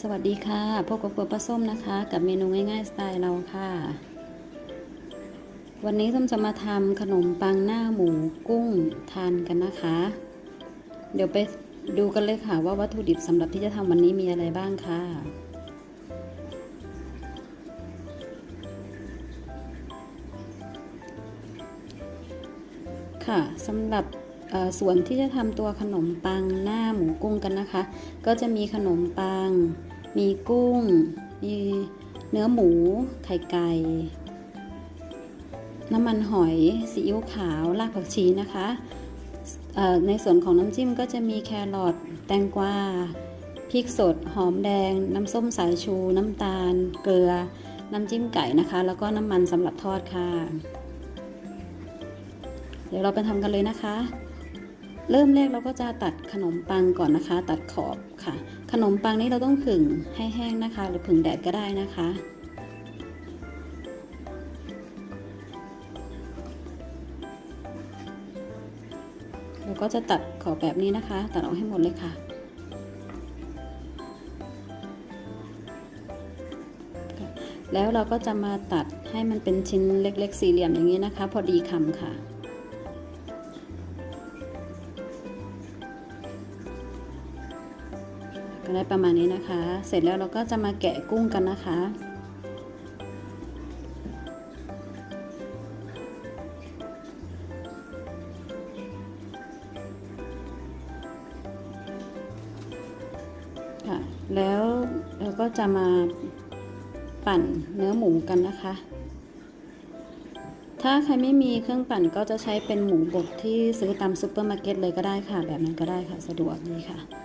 สวัสดีค่ะ พบกับครัวป้าส้มนะคะ กับเมนูง่ายๆสไตล์เราค่ะ วันนี้ส้มจะมาทำขนมปังหน้าหมูกุ้งทานกันนะคะ เดี๋ยวไปดูกันเลยค่ะว่าวัตถุดิบสำหรับที่จะทำวันนี้มีอะไรบ้างค่ะ ค่ะสำหรับ ส่วนที่จะทำตัวขนมปังหน้าหมูกุ้งกันนะคะ ก็จะมีขนมปัง มีกุ้ง มีเนื้อหมู ไข่ไก่ น้ำมันหอย ซีอิ๊วขาว รากผักชีนะคะ ในส่วนของน้ำจิ้มก็จะมีแครอท แตงกวา พริกสด หอมแดง น้ำส้มสายชู น้ำตาล เกลือ น้ำจิ้มไก่นะคะ แล้วก็น้ำมันสำหรับทอดค่ะ เดี๋ยวเราไปทำกันเลยนะคะ เริ่มแรกเราก็จะตัดขนมปังก่อนนะคะ ตัดขอบค่ะ ขนมปังนี้เราต้องผึ่งให้แห้งนะคะ หรือผึ่งแดดก็ได้นะคะ เราก็จะตัดขอบแบบนี้นะคะ ตัดออกให้หมดเลยค่ะแล้วเราก็จะมาตัดให้มันเป็นชิ้นเล็กๆ สี่เหลี่ยมอย่างนี้นะคะ พอดีคำค่ะ ก็ได้ประมาณนี้นะคะ เสร็จแล้วเราก็จะมาแกะกุ้งกันนะคะ ค่ะ แล้วเราก็จะมาปั่นเนื้อหมูกันนะคะ ถ้าใครไม่มีเครื่องปั่นก็จะใช้เป็นหมูบดที่ซื้อตามซูเปอร์มาร์เก็ตเลยก็ได้ค่ะ แบบนั้นก็ได้ค่ะ สะดวกดีค่ะค่ะ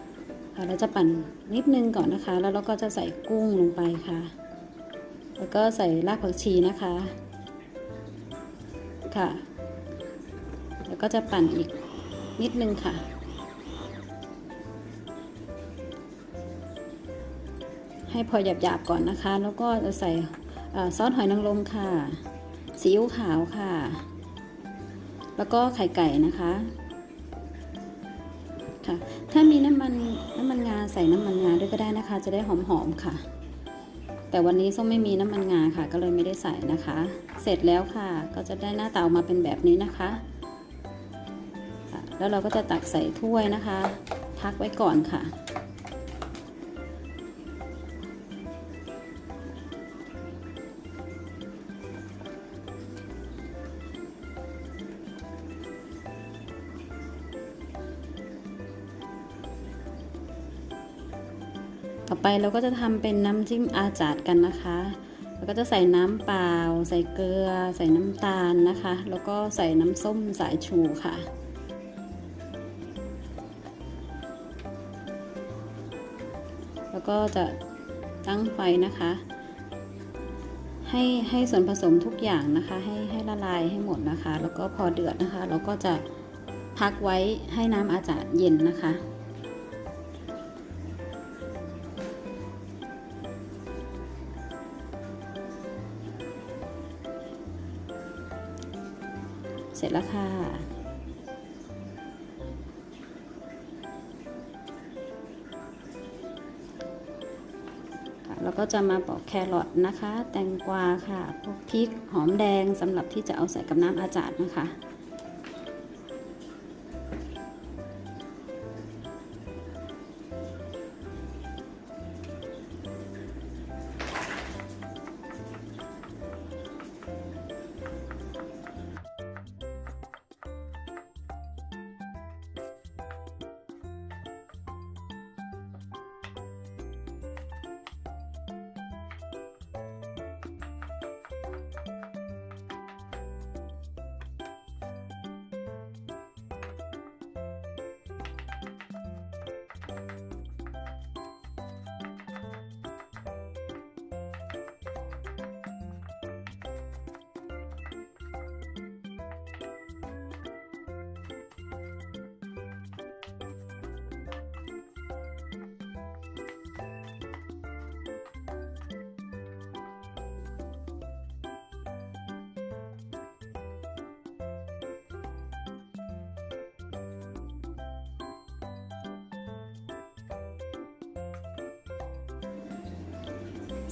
เราจะปั่นนิดนึงก่อนนะคะ แล้วเราก็จะใส่กุ้งลงไปค่ะ แล้วก็ใส่รากผักชีนะคะค่ะ แล้วก็จะปั่นอีกนิดนึงค่ะให้พอหยาบๆก่อนนะคะ แล้วก็จะใส่ซอสหอยนางรมค่ะซีอิ๊วขาวค่ะ แล้วก็ไข่ไก่นะคะ ค่ะ ถ้ามีน้ำมันน้ำมันงาใส่น้ำมันงาด้วยก็ได้นะคะ จะได้หอมๆค่ะ แต่วันนี้ส้มไม่มีน้ำมันงาค่ะ ก็เลยไม่ได้ใส่นะคะ เสร็จแล้วค่ะ ก็จะได้หน้าเตามาเป็นแบบนี้นะคะค่ะแล้วเราก็จะตักใส่ถ้วยนะคะ พักไว้ก่อนค่ะ ต่อไปเราก็จะทำเป็นน้ำจิ้มอาจาดกันนะคะแล้วก็จะใส่น้ำเปล่า ใส่เกลือ ใส่น้ำตาลนะคะ แล้วก็ใส่น้ำส้มสายชูค่ะ แล้วก็จะตั้งไฟนะคะ ให้ให้ส่วนผสมทุกอย่างนะคะ ให้ให้ละลายให้หมดนะคะ แล้วก็พอเดือดนะคะ เราก็จะพักไว้ให้น้ำอาจาดเย็นนะคะ เสร็จแล้วค่ะเราก็จะมาปอกแครอทนะคะ แตงกวาค่ะพวกพริกหอมแดงสำหรับที่จะเอาใส่กับน้ำอาจาดนะคะ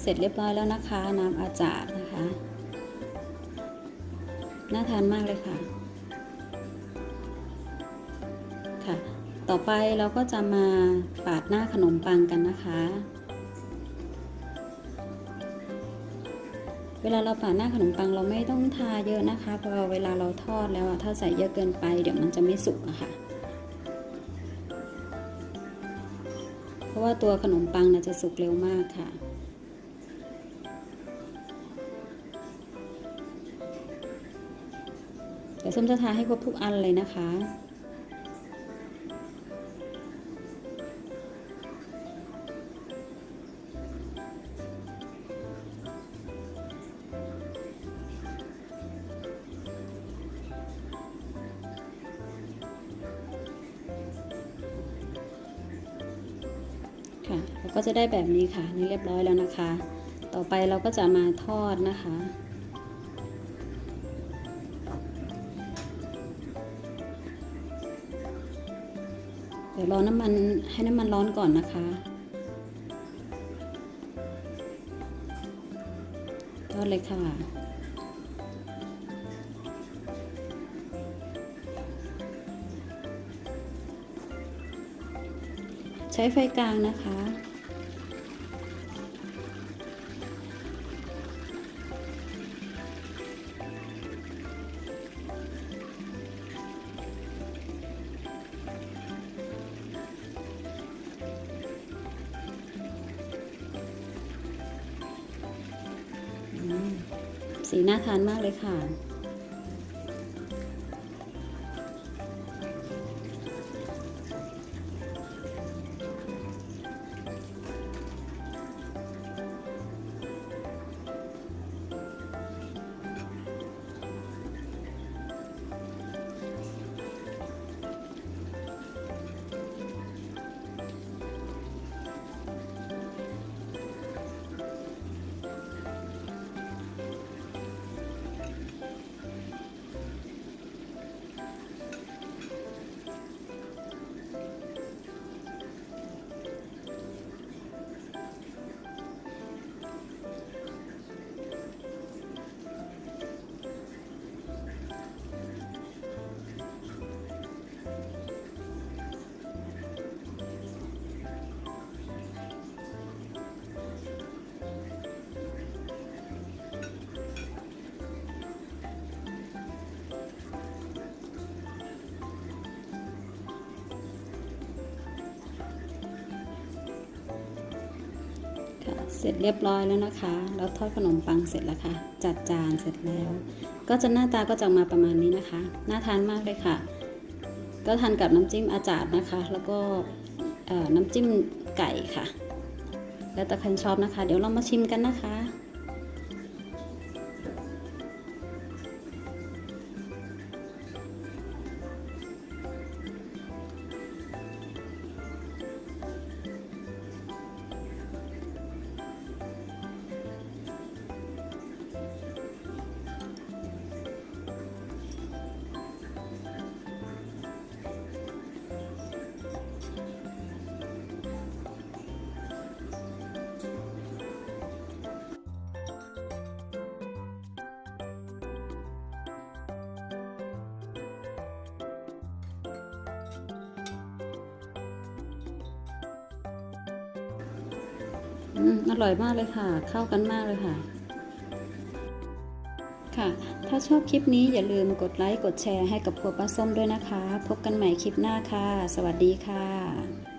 เสร็จเรียบร้อยแล้วนะคะ น้ำอาจารย์นะคะ น่าทานมากเลยค่ะ ค่ะ ต่อไปเราก็จะมาปาดหน้าขนมปังกันนะคะ เวลาเราปาดหน้าขนมปังเราไม่ต้องทาเยอะนะคะ เพราะเวลาเราทอดแล้วถ้าใส่เยอะเกินไป เดี๋ยวมันจะไม่สุกอะค่ะเพราะว่าตัวขนมปังนะจะสุกเร็วมากค่ะ ดี๋ยวส้มจะทาให้ครบทุกอันเลยนะคะ ค่ะเราก็จะได้แบบนี้ค่ะนี่เรียบร้อยแล้วนะคะ ต่อไปเราก็จะมาทอดนะคะ เดี๋ยวรอน้ำมันให้น้ำมันร้อนก่อนนะคะ ทอดเลยค่ะ ใช้ไฟกลางนะคะ สีน่าทานมากเลยค่ะ เสร็จเรียบร้อยแล้วนะคะแล้วทอดขนมปังเสร็จแล้วค่ะ จัดจานเสร็จแล้ว ก็จะหน้าตาก็จะมาประมาณนี้นะคะ น่าทานมากเลยค่ะ ก็ทานกับน้ำจิ้มอาจารย์นะคะ แล้วก็น้ำจิ้มไก่ค่ะ แล้วแต่ใครชอบนะคะ เดี๋ยวเรามาชิมกันนะคะ อืมอร่อยมากเลยค่ะ เข้ากันมากเลยค่ะ ค่ะ ถ้าชอบคลิปนี้อย่าลืมกดไลค์ กดแชร์ให้กับครัวป้าส้มด้วยนะคะ พบกันใหม่คลิปหน้าค่ะ สวัสดีค่ะ